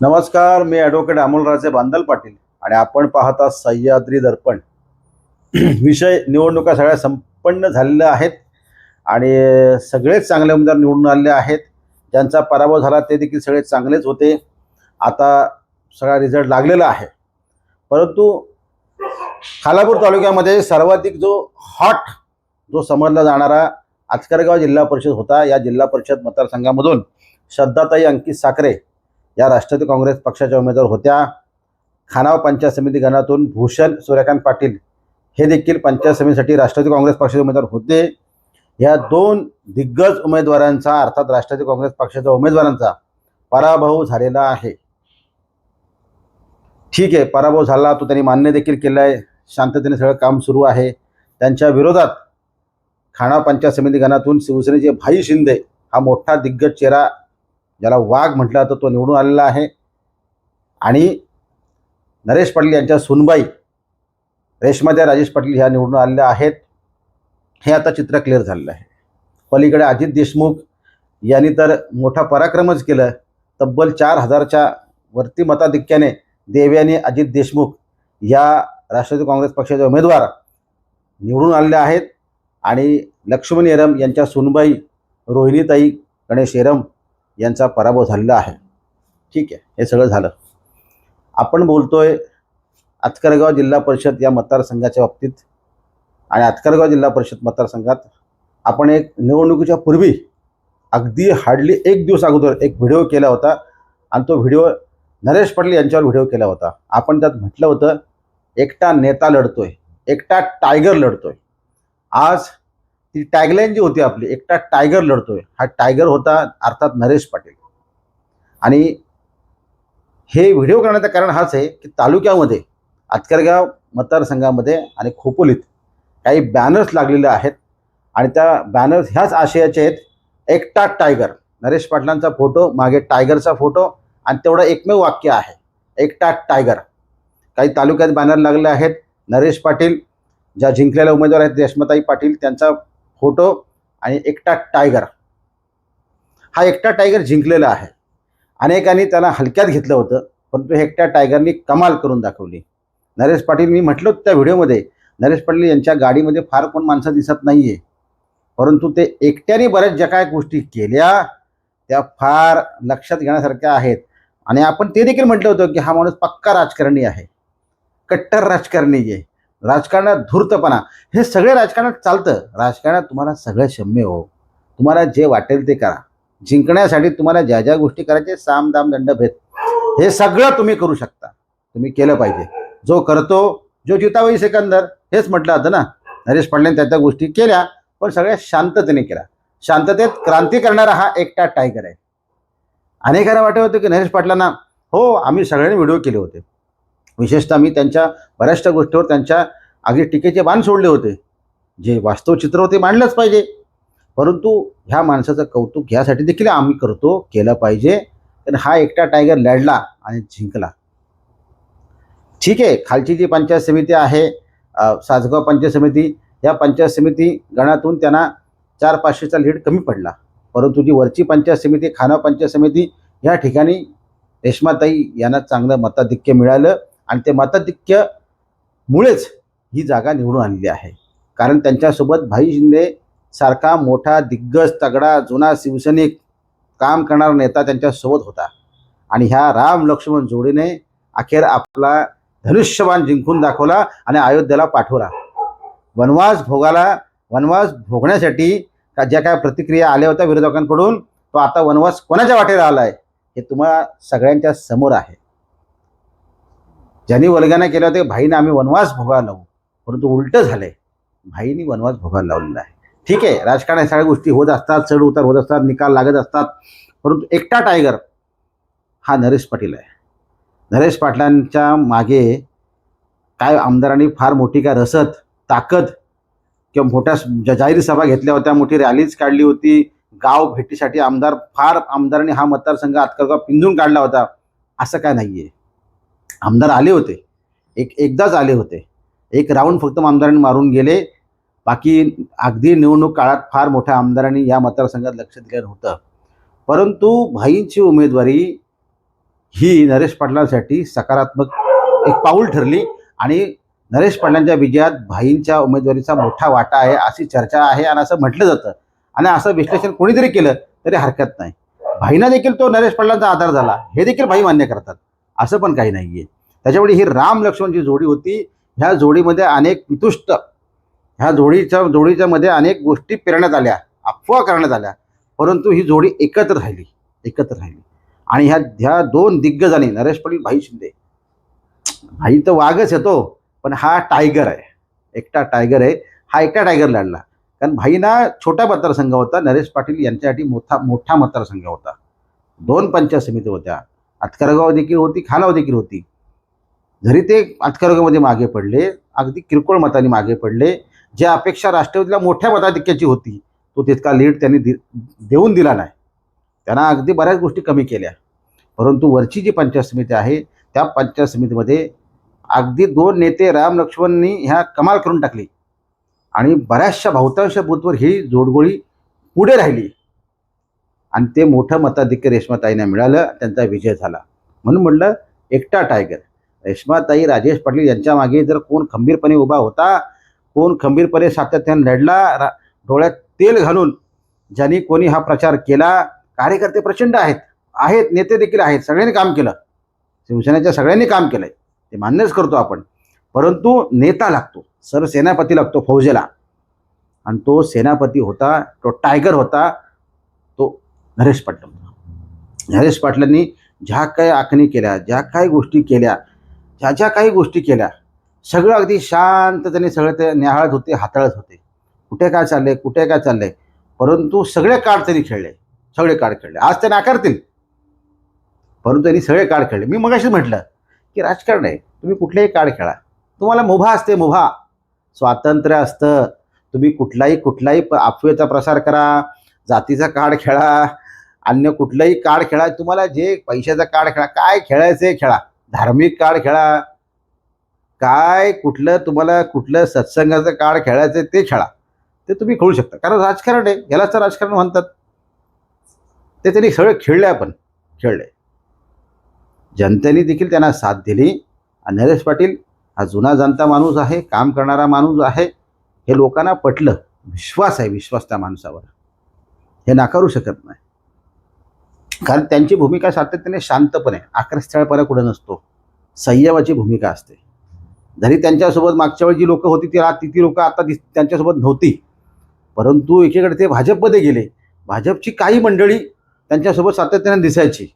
नमस्कार मी ॲडव्होकेट अमोलराजे बांदल पाटील आणि आपण पाहता सह्याद्री दर्पण. विषय निवडणुका सगळ्या संपन्न झालेल्या आहेत आणि सगळेच चांगले उमेदवार निवडून आलेले आहेत. ज्यांचा पराभव झाला ते देखील सगळे चांगलेच होते. आता सगळा रिझल्ट लागलेला आहे. परंतु खालापूर तालुक्यामध्ये सर्वाधिक जो हॉट जो समजला जाणारा आचकरगाव जिल्हा परिषद होता. या जिल्हा परिषद मतदारसंघामधून श्रद्धाताई अंकित साखरे या राष्ट्रवादी काँग्रेस पक्षाच्या उमेदवार होत्या. खानाव पंचायत समिती गणातून भूषण सूर्यकांत पाटील हे देखील पंचायत समितीसाठी राष्ट्रवादी काँग्रेस पक्षाचे उमेदवार होते. या दोन दिग्गज उमेदवारांचा अर्थात राष्ट्रवादी काँग्रेस पक्षाच्या उमेदवारांचा पराभव झालेला आहे. ठीक आहे पराभव झाला तो त्यांनी मान्य देखील केला आहे शांततेने सगळं काम सुरू आहे. त्यांच्या विरोधात खाणा पंचायत समिती गणातून शिवसेनेचे भाई शिंदे हा मोठा दिग्गज चेहरा ज्याला वाघ म्हटलं जातं तो निवडून आलेला आहे. आणि नरेश पाटील यांच्या सुनबाई रेश्मात्या राजेश पाटील ह्या निवडून आलेल्या आहेत. हे आता चित्र क्लिअर झालेलं आहे. पलीकडे अजित देशमुख यांनी तर मोठा पराक्रमच केलं. तब्बल चार हजारच्या वरती मताधिक्याने देवयानी अजित देशमुख या राष्ट्रवादी काँग्रेस पक्षाचे उमेदवार निवडून आलेले आहेत. आणि लक्ष्मण येरम यांच्या सुनबाई रोहिणीताई गणेश येरम यांचा पराभव झालेला आहे. ठीक आहे हे सगळं झालं. आपण बोलतोय आतकरगाव जिल्हा परिषद या मतदारसंघाच्या बाबतीत आणि आतकरगाव जिल्हा परिषद मतदारसंघात आपण एक निवडणुकीच्या पूर्वी अगदी हार्डली एक दिवस अगोदर एक व्हिडिओ केला होता आणि तो व्हिडिओ नरेश पाटील यांच्यावर व्हिडिओ केला होता. आपण त्यात म्हटलं होतं एकटा नेता लढतोय एकटा टायगर लढतोय. आज ती टॅगलाईन जी होती आपली एकटा टायगर लढतोय. हा टायगर होता अर्थात नरेश पाटील. आणि हे व्हिडिओ करण्याचं कारण हाच आहे की तालुक्यामध्ये आतकरगाव मतदारसंघामध्ये आणि खोपोलीत काही बॅनर्स लागलेले आहेत. आणि त्या बॅनर्स ह्याच आशयाचे आहेत एकटा टायगर नरेश पाटलांचा फोटो मागे टायगरचा फोटो आणि तेवढं एकमेव वाक्य आहे एकटा टायगर काही तालुक्यात बॅनर लागले आहेत नरेश पाटील ज्या जिंकलेल्या उमेदवार आहेत रेश्माताई पाटील त्यांचा फोटो आणि एकटा टायगर हा एकटा टायगर जिंकलेला आहे. अनेकांनी त्याला हलक्यात घेतलं होतं परंतु एकट्या टायगरनी कमाल करून दाखवली. नरेश पाटील मी म्हटलं होतं त्या व्हिडिओमध्ये नरेश पाटील यांच्या गाडीमध्ये फार कोण माणसं दिसत नाही आहे परंतु ते एकट्याने बऱ्याच ज्या काय गोष्टी केल्या त्या फार लक्षात घेण्यासारख्या आहेत. आणि आपण ते देखील म्हटलं होतं की हा माणूस पक्का राजकारणी आहे. कट्टर राजकारणी आहे. राजकारणात धूर्तपणा हे सगळे राजकारणात चालतं. राजकारणात तुम्हाला सगळं शम्य हो. तुम्हाला जे वाटेल ते करा. जिंकण्यासाठी तुम्हाला ज्या ज्या गोष्टी करायचे साम दाम दंड भेद हे सगळं तुम्ही करू शकता. तुम्ही केलं पाहिजे. जो करतो जो जितावई सेकंदर हेच म्हटलं होतं ना. नरेश पाटलांनी त्या त्या गोष्टी केल्या पण सगळ्या शांततेने केल्या. शांततेत क्रांती करणारा हा एकटा टायगर आहे. अनेकांना वाटत होतं की नरेश पाटलांना हो आम्ही सगळ्यांनी व्हिडिओ केले होते. विशेषतः मी त्यांच्या बऱ्याचशा गोष्टीवर त्यांच्या अगदी टीकेचे बाण सोडले होते. जे वास्तव चित्र होते मांडलंच पाहिजे. परंतु ह्या माणसाचं कौतुक ह्यासाठी देखील आम्ही करतो केलं पाहिजे. तर हा एकटा टायगर लढला आणि जिंकला. ठीक आहे खालची जी पंचायत समिती आहे साजगाव सासगाव पंचायत समिती या पंचायत समिती गणातून त्यांना चार पाचशेचा लीड कमी पडला. परंतु जी वरची पंचायत समिती खाना पंचायत समिती या ठिकाणी रेश्माताई यांना चांगलं मताधिक्य मिळालं. आणि ते मताधिक्यमुळेच ही जागा निवडून आलेली आहे. कारण त्यांच्यासोबत भाई शिंदे सारखा मोठा दिग्गज तगडा जुना शिवसैनिक काम करणारा नेता त्यांच्यासोबत होता. आणि ह्या राम लक्ष्मण जोडीने अखेर आपला धनुष्यबाण जिंकून दाखवला आणि अयोध्येला पाठवला. वनवास भोगाला वनवास भोगण्यासाठी का ज्या काय प्रतिक्रिया आल्या होत्या विरोधकांकडून तो आता वनवास कोणाच्या वाटेला आला आहे हे तुम्हाला सगळ्यांच्या समोर आहे. ज्यांनी वल्गना केलं होतं भाईनं आम्ही वनवास भोगायला लावू. परंतु उलटं झालंय भाईनी वनवास भोगायला लावलेला आहे. ठीक आहे राजकारणात सगळ्या गोष्टी होत असतात चढ उतार होत असतात निकाल लागत असतात. परंतु एकटा टायगर हा नरेश पाटील आहे. नरेश पाटलांच्या मागे काय आमदारांनी फार मोठी काय रसद ताकद किंवा मोठ्या ज- जाहीर सभा घेतल्या होत्या मोठी रॅलीज काढली होती. गाव भेटीसाठी आमदार फार आमदारांनी हा मतदारसंघ आतकरगाव पिंजून काढला होता. असं काय नाही आहे आमदार आले होते. एक एकदाच आले होते. एक राऊंड फक्त आमदारांनी मारून गेले. बाकी अगदी निवडणूक काळात फार मोठ्या आमदारांनी या मतदारसंघात लक्ष दिलं नव्हतं परंतु भाईंची उमेदवारी ही नरेश पाटलांसाठी सकारात्मक एक पाऊल ठरली आणि नरेश पाटलांच्या विजयात भाईंच्या उमेदवारीचा मोठा वाटा आहे अशी चर्चा आहे आणि असं म्हटलं जातं. आणि असं विश्लेषण कोणीतरी केलं तरी हरकत नाही. भाईंना देखील तो नरेश पाटलांचा आधार झाला. हे देखील भाई मान्य करतात. असं पण काही नाही आहे त्याच्यामुळे ही राम लक्ष्मणची जोडी होती. ह्या जोडीमध्ये अनेक पितुष्ट ह्या जोडीच्या जोडीच्या मध्ये अनेक गोष्टी पेरण्यात आल्या अफवा करण्यात आल्या. परंतु ही जोडी एकत्र राहिली एकत्र राहिली. आणि ह्या ह्या दोन दिग्गजांनी नरेश पाटील भाई शिंदे. भाई तर वाघच येतो पण हा टायगर आहे. एकटा टायगर आहे. हा एकटा टायगर लढला. कारण भाईना छोटा मतदारसंघ होता. नरेश पाटील यांच्यासाठी मोठा मोठा मतदारसंघ होता. दोन पंचायत समिती होत्या. अतकरगाव देखील होती खानाव देखील होती. जरी ते अतकरगावमध्ये मागे पडले अगदी किरकोळ मताने मागे पडले ज्या अपेक्षा राष्ट्रवादीला मोठ्या मताधिक्याची होती तो तितका लीड त्यांनी दि देऊन दिला नाही. त्यांना अगदी बऱ्याच गोष्टी कमी केल्या. परंतु वरची जी पंचायत समिती आहे त्या पंचायत समितीमध्ये अगदी दोन नेते राम लक्ष्मणनी ह्या कमाल करून टाकली. आणि बऱ्याचशा बहुतांश बूथवर ही जोडगोळी पुढे राहिली. आणि ते मोठं मताधिक्य रेश्माताईंना मिळालं त्यांचा विजय झाला. म्हणून म्हटलं एकटा टायगर रेश्माताई राजेश पाटील यांच्या मागे जर कोण खंबीरपणे उभा होता कोण खंबीरपणे सातत्याने लढला रा डोळ्यात तेल घालून ज्यांनी कोणी हा प्रचार केला कार्यकर्ते प्रचंड आहेत आहेत नेते देखील आहेत सगळ्यांनी काम केलं. शिवसेनेच्या सगळ्यांनी काम केलंय. ते मान्यच करतो आपण. परंतु नेता लागतो सर सेनापती लागतो फौजेला. आणि तो सेनापती होता तो टायगर होता नरेश पाटील. होता नरेश पाटलांनी ज्या काही आखणी केल्या ज्या काही गोष्टी केल्या ज्या ज्या काही गोष्टी केल्या सगळं अगदी शांततेने सगळं ते न्याहाळत होते हाताळत होते. कुठे काय चाललंय कुठे काय चाललंय? परंतु सगळे कार्ड त्यांनी खेळले सगळे कार्ड खेळले. आज ते नाकारतील. परंतु त्यांनी सगळे कार्ड खेळले. मी मगाशीच म्हटलं की राजकारण आहे. तुम्ही कुठलेही कार्ड खेळा. तुम्हाला मुभा असते मुभा. स्वातंत्र्य असतं. तुम्ही कुठलाही कुठलाही प अफवेचा प्रसार करा. जातीचा कार्ड खेळा अन्य कुठलंही कार्ड खेळा तुम्हाला जे पैशाचा कार्ड खेळा काय खेळायचं आहे खेळा. धार्मिक कार्ड खेळा. काय कुठलं तुम्हाला कुठलं सत्संगाचं कार्ड खेळायचं आहे ते खेळा. ते तुम्ही खेळू शकता. कारण राजकारण आहे. यालाच तर राजकारण म्हणतात. ते त्यांनी सगळं खेळले आपण. खेळले जनतेने देखील त्यांना साथ दिली. आणि नरेश पाटील हा जुना जनता माणूस आहे. काम करणारा माणूस आहे. हे लोकांना पटलं. विश्वास आहे. विश्वास त्या माणसावर. हे नाकारू शकत नाही. कारण त्यांची भूमिका सातत्याने शांतपणे आक्रस्थळपणा कुठं नसतो संयमाची भूमिका असते. जरी त्यांच्यासोबत मागच्या वेळी जी लोकं होती ती ती ती लोकं आता दिस त्यांच्यासोबत नव्हती. परंतु एकीकडे ते भाजपमध्ये गेले. भाजपची काही मंडळी त्यांच्यासोबत सातत्याने दिसायची.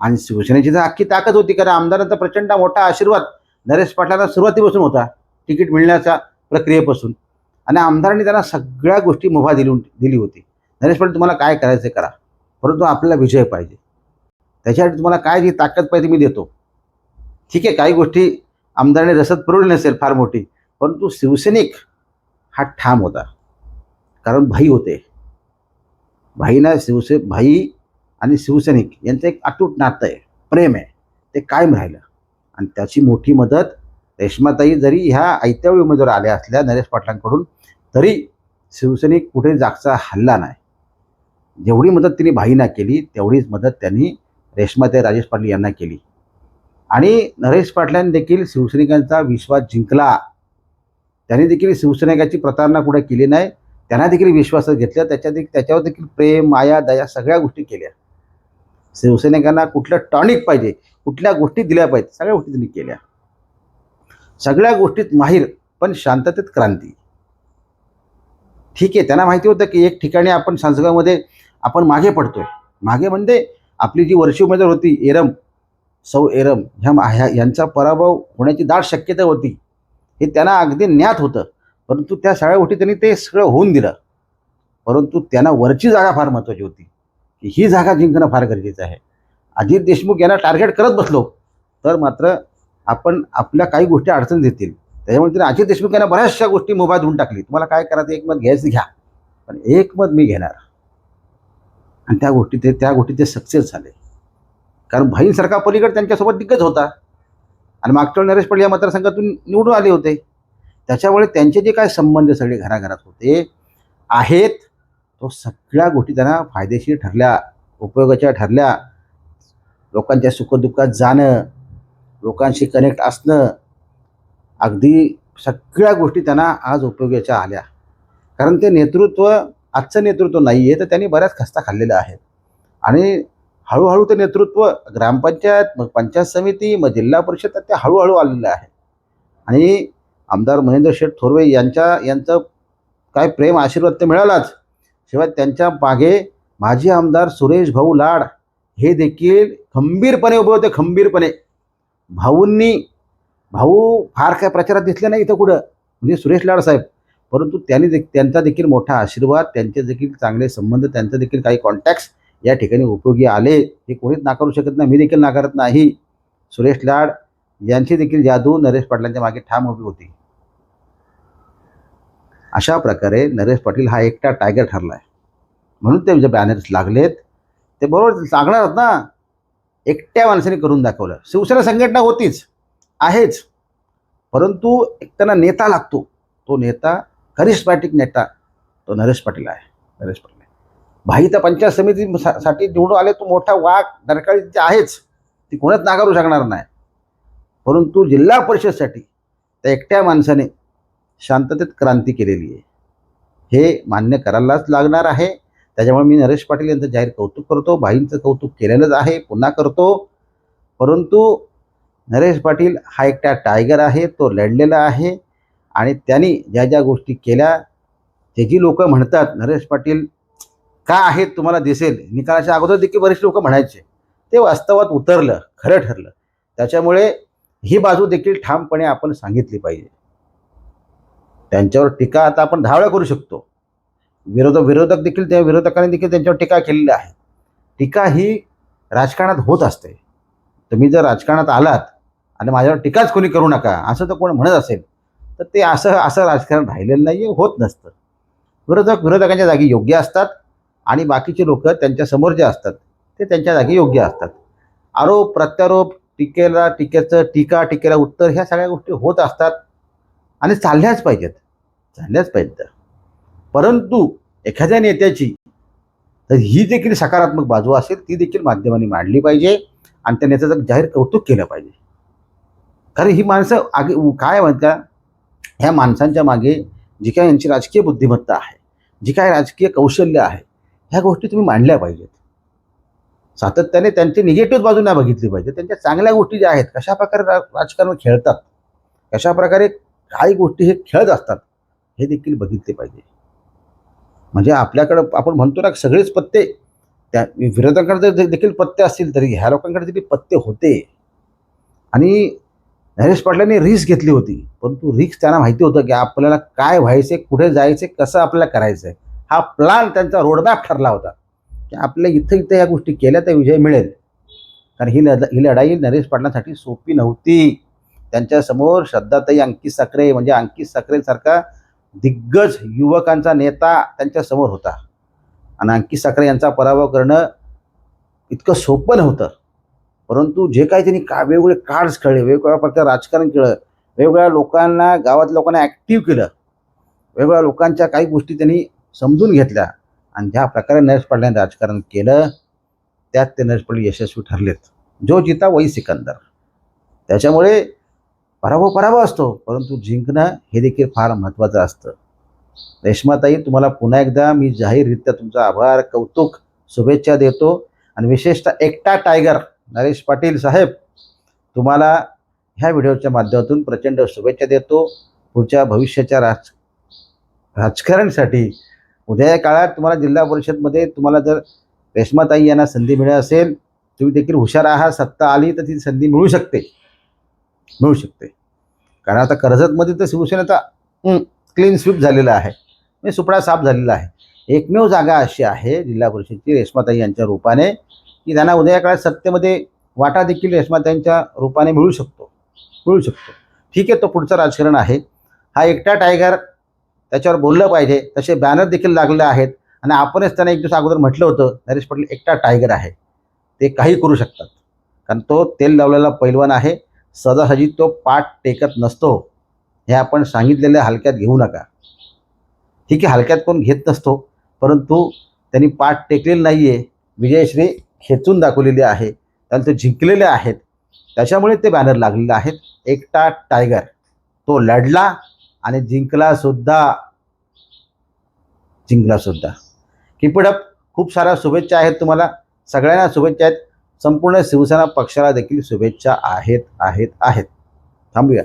आणि शिवसेनेची तर अख्खी ताकद होती कारण आमदारांचा प्रचंड मोठा आशीर्वाद नरेश पाटलांना सुरुवातीपासून होता तिकीट मिळण्याच्या प्रक्रियेपासून. आणि आमदारांनी त्यांना सगळ्या गोष्टी मुभा दिली दिली होती. नरेश तुम्हाला काय करायचं करा. परंतु आपल्याला विजय पाहिजे. त्याच्यासाठी तुम्हाला काय जी ताकद पाहिजे मी देतो. ठीक आहे काही गोष्टी आमदाराने रसद पुरवली नसेल फार मोठी. परंतु शिवसैनिक हा ठाम होता. कारण भाई होते. भाईना शिवसे भाई आणि शिवसैनिक यांचं एक अतूट नातं आहे. प्रेम आहे. ते कायम राहिलं. आणि त्याची मोठी मदत रेश्माताई जरी ह्या आयत्यावेळी उमेदवार आल्या असल्या नरेश पाटलांकडून तरी शिवसैनिक कुठे जागचा हल्ला नाही. जेवढी मदत तिने भाईंना केली तेवढीच मदत त्यांनी रेश्माताई राजेश पाटील यांना केली. आणि नरेश पाटलांनी देखील शिवसैनिकांचा विश्वास जिंकला. त्यांनी देखील शिवसैनिकाची प्रतारणा कुठे केली नाही त्यांना देखील विश्वासात घेतलं त्याच्या देखील त्याच्यावर देखील प्रेम माया दया सगळ्या गोष्टी केल्या. शिवसैनिकांना कुठलं टॉनिक पाहिजे कुठल्या गोष्टी दिल्या पाहिजे सगळ्या गोष्टी त्यांनी केल्या. सगळ्या गोष्टीत माहीर पण शांततेत क्रांती. ठीक आहे त्यांना माहिती होतं की एक ठिकाणी आपण सांसगावमध्ये आपण मागे पडतोय. मागे म्हणजे आपली जी वर्षी उमेदवार होती एरम सौ एरम ह्या ह्या यांचा पराभव होण्याची दाट शक्यता होती. हे त्यांना अगदी ज्ञात होतं. परंतु त्या सगळ्या गोष्टी त्यांनी ते सगळं होऊन दिलं. परंतु त्यांना वरची जागा फार महत्त्वाची होती. की ही जागा जिंकणं फार गरजेचं आहे. अजित देशमुख यांना टार्गेट करत बसलो तर मात्र आपण आपल्या काही गोष्टी अडचण देतील. त्याच्यामुळे तिने अजित देशमुख यांना बऱ्याचशा गोष्टी मोबाईल धुवून टाकली. तुम्हाला काय करायचं एक मत घ्यायचं घ्या. पण एक मत मी घेणार. आणि त्या गोष्टी ते त्या गोष्टी ते सक्सेस झाले. कारण भाईंसारखा पलीकडे त्यांच्यासोबत दिग्गज होता. आणि मागच्या नरेश पाटील या मतदारसंघातून निवडून आले होते. त्याच्यामुळे त्यांचे जे काय संबंध सगळे घराघरात होते आहेत. तो सगळ्या गोष्टी त्यांना फायदेशीर ठरल्या उपयोगाच्या ठरल्या. लोकांच्या सुखदुःखात जाणं लोकांशी कनेक्ट असणं. अगदी सगळ्या गोष्टी त्यांना आज उपयोगाच्या आल्या. कारण ते नेतृत्व आजचं नेतृत्व नाही आहे तर त्यांनी बऱ्याच खस्ता खाल्लेल्या आहेत. आणि हळूहळू ते नेतृत्व ग्रामपंचायत मग पंचायत समिती मग जिल्हा परिषद ते हळूहळू आलेलं आहे. आणि आमदार महेंद्र शेठ थोरवे यांच्या यांचं काय प्रेम आशीर्वाद तर मिळालाच. शिवाय त्यांच्या मागे माजी आमदार सुरेश भाऊ लाड हे देखील खंबीरपणे उभे होते खंबीरपणे. भाऊंनी भाऊ फार काय प्रचारात दिसले नाही इथं कुठं. म्हणजे सुरेश लाड साहेब परंतु त्यांनी दे त्यांचा देखील मोठा आशीर्वाद त्यांचे देखील चांगले संबंध त्यांचे देखील काही कॉन्टॅक्ट्स या ठिकाणी उपयोगी आले हे कोणीच नाकारू शकत नाही. मी देखील नाकारत नाही. सुरेश लाड यांची देखील जादू नरेश पाटलांच्या मागे ठाम उभी होती. अशा प्रकारे नरेश पाटील हा एकटा टायगर ठरला आहे म्हणून ते जे बॅनर्स लागलेत ते बरोबर लागणारच ना. एकट्या माणसाने करून दाखवलं. शिवसेना संघटना होतीच आहेच. परंतु एक त्यांना नेता लागतो. तो नेता करिस्मॅटिक नेता तो नरेश पाटील आहे नरेश पाटील आहे. भाई तर पंचायत समिती सा- साठी निवडून आले तो मोठा वाघ दरकाळी आहेच. ती कोणच नाकारू शकणार नाही. परंतु जिल्हा परिषदसाठी त्या एकट्या माणसाने शांततेत क्रांती केलेली आहे. हे मान्य करायलाच लागणार आहे. त्याच्यामुळे मी नरेश पाटील यांचं जाहीर कौतुक करतो भाईंचं कौतुक केलेलंच आहे पुन्हा करतो. परंतु नरेश पाटील हा एकटा टायगर आहे तो लढलेला आहे. आणि त्यांनी ज्या ज्या गोष्टी केल्या ते जी लोक म्हणतात नरेश पाटील का आहेत तुम्हाला दिसेल? निकालाच्या अगोदर देखील बरेच लोक म्हणायचे. ते वास्तवात उतरलं खरं ठरलं. त्याच्यामुळे ही बाजू देखील ठामपणे आपण सांगितली पाहिजे. त्यांच्यावर टीका आता आपण दहा वेळा करू शकतो. विरोध विरोधक देखील त्या विरोधकांनी देखील त्यांच्यावर टीका केलेली आहे. टीका ही राजकारणात होत असते. तुम्ही जर राजकारणात आलात आणि माझ्यावर टीकाच कोणी करू नका असं तर कोण म्हणत असेल. तर ते असं असं राजकारण राहिलेलं नाही होत नसतं. विरोधक विरोधकांच्या जागी योग्य असतात आणि बाकीचे लोक त्यांच्यासमोर जे असतात ते त्यांच्या जागी योग्य असतात. आरोप प्रत्यारोप टीकेला टीकेचं टीका टीकेला उत्तर ह्या सगळ्या गोष्टी होत असतात आणि चालल्याच पाहिजेत. चालल्याच पाहिजेत. परंतु एखाद्या नेत्याची तर ही देखील सकारात्मक बाजू असेल ती देखील माध्यमांनी मांडली पाहिजे आणि त्या नेत्याचं जाहीर कौतुक केलं पाहिजे. कारण ही माणसं आगे काय म्हणतात? ह्या माणसांच्या मागे जी काय यांची राजकीय बुद्धिमत्ता आहे जी काय राजकीय कौशल्य आहे ह्या गोष्टी तुम्ही मांडल्या पाहिजेत. सातत्याने त्यांची निगेटिव्ह बाजू नाही बघितली पाहिजे. त्यांच्या चांगल्या गोष्टी ज्या आहेत कशा प्रकारे रा राजकारण खेळतात कशा प्रकारे काही गोष्टी हे खेळत असतात हे देखील बघितले पाहिजे. म्हणजे आपल्याकडं आपण म्हणतो ना सगळेच पत्ते त्या विरोधकांकडे जर देखील पत्ते असतील तरी ह्या लोकांकडे देखील पत्ते होते. आणि नरेश पाटलांनी रिस्क घेतली होती. परंतु रिस्क त्यांना माहिती होतं की आपल्याला काय व्हायचे कुठे जायचे कसं आपल्याला करायचं आहे हा प्लान त्यांचा रोडमॅप ठरला होता. की आपल्या इथं इथं या गोष्टी केल्या तर विजय मिळेल. कारण ही लढ ही लढाई नरेश पाटलांसाठी सोपी नव्हती. त्यांच्यासमोर श्रद्धाताई अंकित साखरे म्हणजे अंकित साखरेसारखा दिग्गज युवकांचा नेता त्यांच्यासमोर होता. आणि अंकित साखरे यांचा पराभव करणं इतकं सोपं नव्हतं. परंतु जे काही त्यांनी का वेगवेगळे कार्ड्स खेळले वेगवेगळ्या प्रकारे राजकारण केलं वेगवेगळ्या लोकांना गावात लोकांना ॲक्टिव्ह केलं वेगवेगळ्या लोकांच्या काही गोष्टी त्यांनी समजून घेतल्या आणि ज्या प्रकारे नरेश पाटलांनी राजकारण केलं त्यात ते नरेश पाटील यशस्वी ठरलेत. जो जिता वही सिकंदर. त्याच्यामुळे पराभव पराभव असतो परंतु जिंकणं हे देखील फार महत्त्वाचं असतं. रेश्माताई तुम्हाला पुन्हा एकदा मी जाहीररित्या तुमचा आभार कौतुक शुभेच्छा देतो आणि विशेषतः एकटा टायगर नरेश पाटील साहेब तुम्हाला ह्या व्हिडिओच्या माध्यमातून प्रचंड शुभेच्छा देतो. पुढच्या भविष्याच्या राज राजकारणसाठी उद्या काळात तुम्हाला जिल्हा परिषदमध्ये तुम्हाला जर रेश्माताई यांना संधी मिळत असेल तुम्ही देखील हुशार आहात सत्ता आली तर ती संधी मिळू शकते. मिळू शकते. कारण आता कर्जतमध्ये तर शिवसेनेचा क्लीन स्वीप झालेला आहे. म्हणजे सुपडा साफ झालेला आहे. एकमेव जागा अशी आहे जिल्हा परिषदची रेश्माताई यांच्या रूपाने की त्यांना उद्या काळात सत्तेमध्ये वाटा देखील रेश्माताईंच्या रूपाने मिळू शकतो मिळू शकतो. ठीक आहे तो पुढचं राजकारण आहे. हा एकटा टायगर त्याच्यावर बोललं पाहिजे तसे बॅनर देखील लागले आहेत. आणि आपणच त्यांना एक दिवस अगोदर म्हटलं होतं नरेश पाटील एकटा टायगर आहे. ते काही करू शकतात. कारण तो तेल लावलेला पैलवान आहे. सहजासहजी तो पाठ टेकत नसतो. हे आपण सांगितलेल्या हलक्यात घेऊ नका. ठीक आहे हलक्यात कोण घेत नसतो. परंतु त्यांनी पाठ टेकलेली नाही आहे विजयश्री खेचून दाखवलेली आहे. त्याला ते जिंकलेले आहेत. त्याच्यामुळे ते बॅनर लागलेले आहेत. एकटा टायगर तो लढला आणि जिंकला सुद्धा. जिंकला सुद्धा. किपडप खूप साऱ्या शुभेच्छा आहेत तुम्हाला. सगळ्यांना शुभेच्छा आहेत. संपूर्ण शिवसेना पक्षाला देखील शुभेच्छा आहेत आहेत आहेत. थांबूया.